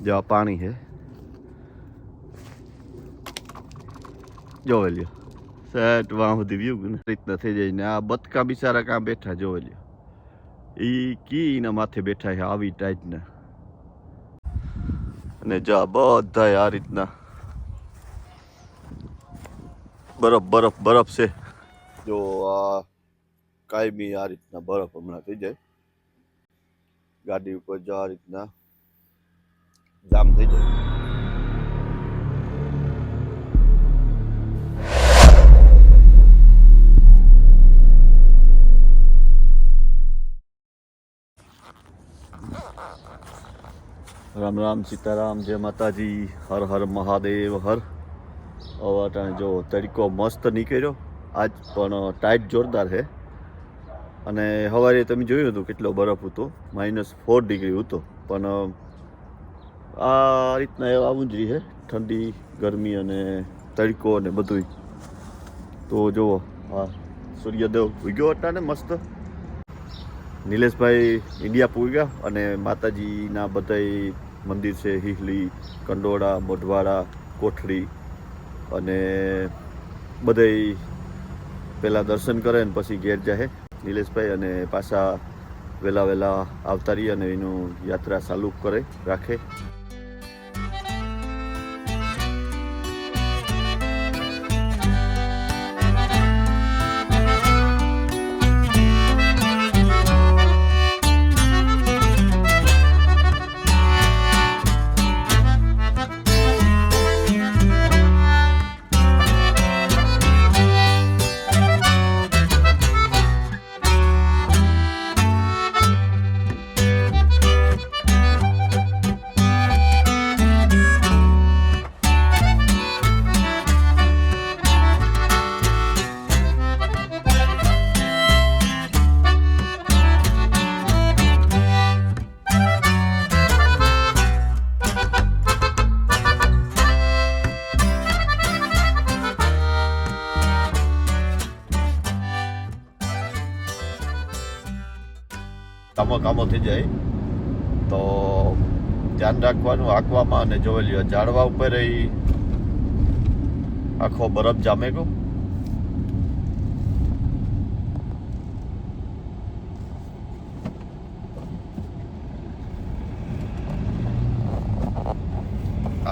જો આ પાણી છે જોવે લ્યો સેટ વાં સુધી વ્યૂ રીતના થઈ જાય ને આ બતકા બિચારા કાં બેઠા જોવે લ્યો એ કી એના માથે બેઠા છે આવી ટાઈપના અને જો બધા આ રીતના બરફ બરફ બરફ છે જો આ કાયમી આ રીતના બરફ હમણાં થઈ જાય ગાડી ઉપર જો આ રીતના જામ થઈ જાય રામ રામ સીતારામ, જય માતાજી, હર હર મહાદેવ, હર. અવાટાણે જો તડકો મસ્ત નીકળ્યો, આજ પણ ટાઈટ જોરદાર છે. અને સવારે તમે જોયું હતું કેટલો બરફ હતો માઇનસ ફોર ડિગ્રી હતો. પણ આ રીતના એવા ઊંજરી છે. ઠંડી, ગરમી અને તડકો અને બધું તો જુઓ હા સૂર્યદેવ ઉગ્યો હતા ને મસ્ત. નિલેશભાઈ ઇન્ડિયા પૂગ્યા અને માતાજીના બધાય મંદિર છે. હિહલી કંડોળા, મોઢવાડા, કોઠડી અને બધાય પહેલાં દર્શન કરે ને પછી ઘેર જાહે નિલેશભાઈ અને પાછા વહેલા વહેલા આવતા રહી અને એનું યાત્રા ચાલુ કરે, રાખે. કામો થઈ જાય. તો ધ્યાન રાખવાનું આંકવામાં અને જોઈ લ્યો, ઝાડવા ઉપર આખો બરફ જામે ગયો.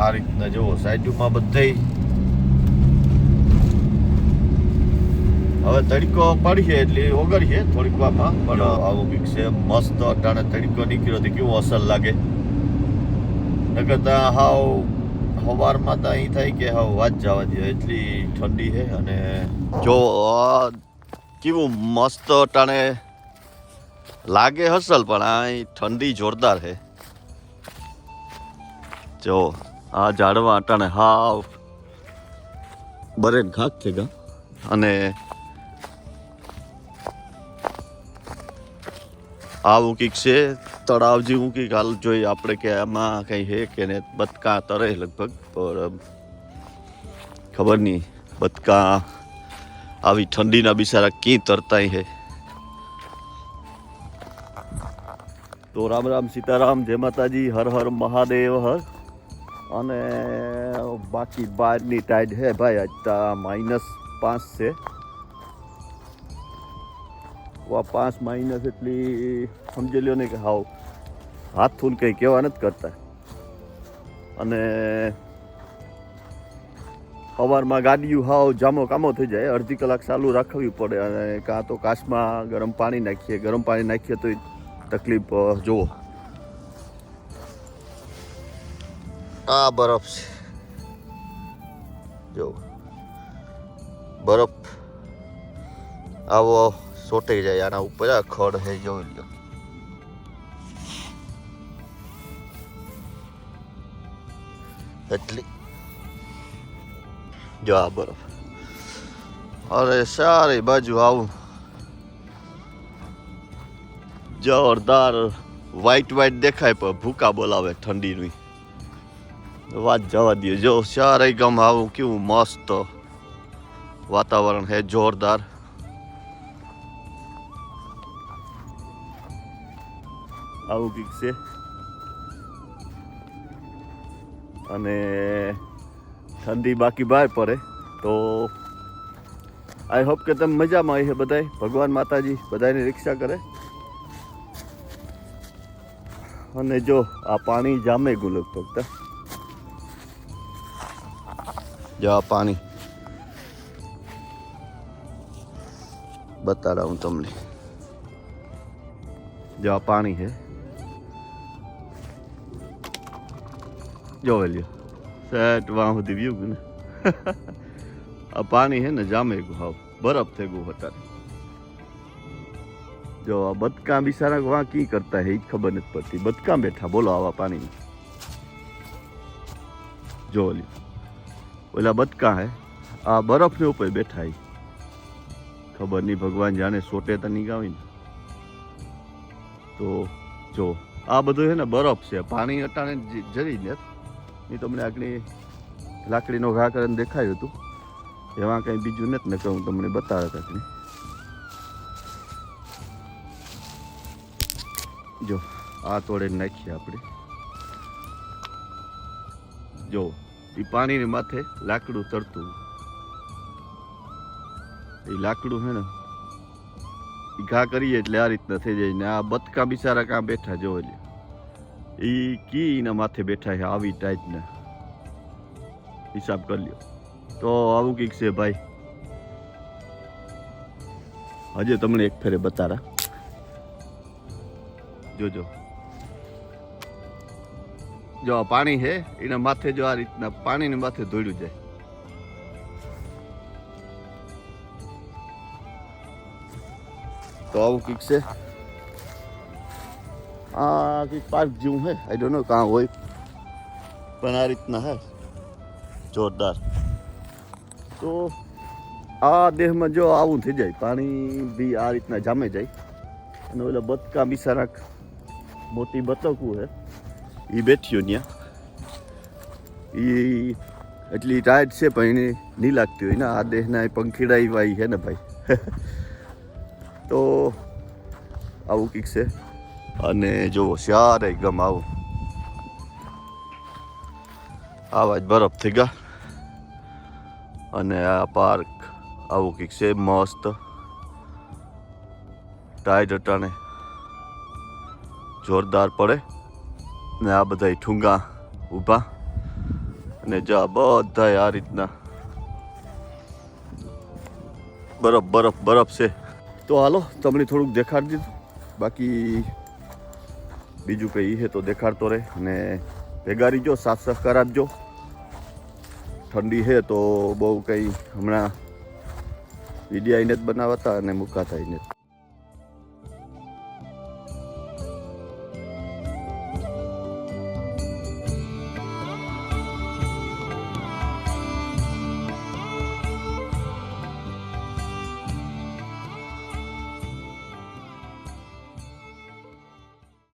આ રીતના જુઓ, સાઈડમાં બધે હવે તડકો પડશે એટલે ઓગળશે થોડીક વારમાં પણ આવું બીક છે મસ્ત અટાણે તડકો નીકળ્યો તો કેવો અસર લાગે. નકર તો હાવ સવારમાં તો અહીં થાય કે હાવ વાત જવા દે એટલી ઠંડી છે અને જો કેવું મસ્ત અટાણે લાગે હસલ પણ આ ઠંડી જોરદાર છે. જો આ ઝાડવા અટાણે હાવ બરે ઘાક છે ગા. અને આવું કંઈક છે. તળાવ જેવું કંઈક હાલ જોઈએ આપણે કે આમાં કંઈ હે કે ને બતકા તરે લગભગ, પણ ખબર નહીં. બતકા આવી ઠંડીના બિચારા ક્યાં તરતા હે તો રામ રામ સીતારામ, જય માતાજી, હર હર મહાદેવ, હર. અને બાકી બહારની ટાઈડ હે ભાઈ, આજ માઇનસ પાંચ છે. આ પાંચ માઇનસ એટલી સમજી લ્યો ને કે હાવ હાથ થૂલ કંઈ કહેવા નથી કરતા. અને સવારમાં ગાડીયું હાવ જામો કામો થઈ જાય, અડધી કલાક ચાલુ રાખવી પડે અને કાં તો કાચમાં ગરમ પાણી નાખીએ, ગરમ પાણી નાખીએ તો તકલીફ જુઓ આ બરફ છે. જો બરફ. આવો. સોટાઈ જાય, આના ઉપર. આ ખડ હે, જોઈ લ્યો. એટલી. જો આ બરફ. અરે સારી બાજુ આવું. જોરદાર વ્હાઈટ વ્હાઈટ દેખાય, પણ ભૂકા બોલાવે ઠંડીની. વાત જવા દે જો સારે ગમ આવું, કેવું મસ્ત વાતાવરણ હે, જોરદાર. આવું કંઈક છે અને ઠંડી બાકી બહાર પડે, તો આઈ હોપ કે તમે મજામાં આવી છે બધાય. ભગવાન માતાજી બધાની રિક્ષા કરે. અને જો, આ પાણી જામે ગુલક ફક્ત જો આ પાણી. બતાડા હું તમને. જો આ પાણી છે જો લ્યો સેટ વાહ સુધી વ્યૂ ને. આ પાણી હે ને જામે ગયું હાવ. બરફ થઈ ગયું હતા જો આ બદકા બિચારા વાં કી કરતા હે એ ખબર નથી પડતી. બતકા બેઠા, બોલો આવા પાણીમાં. જો લ્યો ઓલા બતકા હે, આ બરફને ઉપર બેઠા હે. ખબર નહીં, ભગવાન જાણે સોટે તો નીગાવી ને તો જો, આ બધું છે ને બરફ છે. પાણી અટાણે જરી ને એ તમને આગળ લાકડીનો ઘા કરીને દેખાયું હતું. એમાં કંઈ બીજું નથી ને હું તમને બતાવ્યા હતા જો, આ તોડે નાખીએ આપણે. જો એ પાણીની માથે લાકડું તરતું. એ લાકડું હે ને એ ઘા કરીએ એટલે આ રીતના થઈ જાય ને આ બતકા બિચારા કાં બેઠા જોવા એ કી એના માથે બેઠા છે, આવી ટાઈપના હિસાબ કરી લ્યો. તો આવું કંઈક છે ભાઈ. હજે તમને એક ફેરે બતાડા. જોજો. જો આ પાણી છે, એના માથે જો આ રીતના પાણીને માથે ધોડ્યું જાય. તો આવું કંઈક છે. આ કંઈક પાર્ક જેવું છે આઈ ડોન્ટ નો કાં હોય પણ આ રીતના હે જોરદાર તો આ દેહમાં જો આવું થઈ જાય પાણી બી આ રીતના જામે જાય અને ઓલા બતકા બિસારાક મોટી બતકું હે એ બેઠ્યું ત્યાં એ એટલી ટાઈટ છે પણ એને નહીં લાગતી હોય ને આ દેહના પંખીડા એવા છે ને ભાઈ તો આવું કંઈક છે અને જો શ્યારે ગમ આવું. આવા જ બરફ થઈ ગયા. અને આ પાર્ક આવું કંઈક છે, મસ્ત. ટાઈડ અટાણે જોરદાર પડે. ને આ બધા ઠુંગા ઊભા. અને જા બધા આ રીતના. બરફ બરફ બરફ છે. તો હાલો, તમને થોડુંક દેખાડી દીધું. બાકી બીજું કંઈ હે તો દેખાડતો રહે અને ભેગા રહીજો, સાફ સફકાર આપજો ઠંડી છે તો બહુ કંઈ હમણાં વિડીયા એને જ બનાવતા અને મુકાતા એને જ